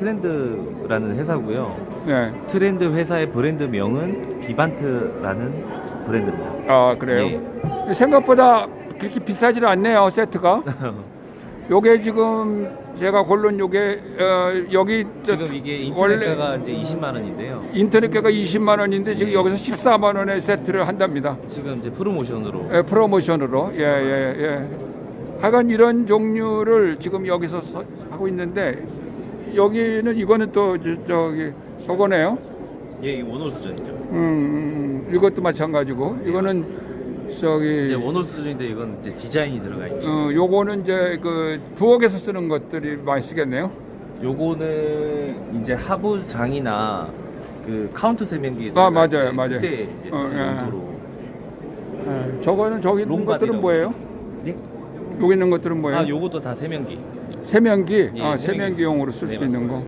트렌드라는 회사고요. 네. 트렌드 회사의 브랜드명은 비반트라는 브랜드입니다. 아 그래요. 예. 생각보다 그렇게 비싸지는 않네요 세트가. 요게 지금 제가 고른 요게 어, 여기 저 지금 이게 인터넷가가 이제 20만 원인데요. 인터넷가가 20만 원인데 지금 여기서 14만 원에 세트를 한답니다. 지금 이제 프로모션으로 예, 프로모션으로 예예 예, 예. 하여간 이런 종류를 지금 여기서 서- 하고 있는데 여기는 이거는 또 저, 저기 저거네요. 예, 이 원홀 수준이죠. 음, 음, 이것도 마찬가지고 이거는 저기 이제 원홀 수준인데 이건 이제 디자인이 들어가 있죠. 어, 요거는 이제 그 부엌에서 쓰는 것들이 많이 쓰겠네요. 요거는 이제 하부장이나 그 카운트 세면기 아, 맞아요, 때 맞아요. 그때 이제 어, 예. 용도로 예, 저거는 저기 있는 롱바디라고. 것들은 뭐예요? 네? 여기 있는 것들은 뭐예요? 아, 요것도 다 세면기. 세면기, 예, 아, 세면기. 세면기용으로 쓸 네, 수 있는 거.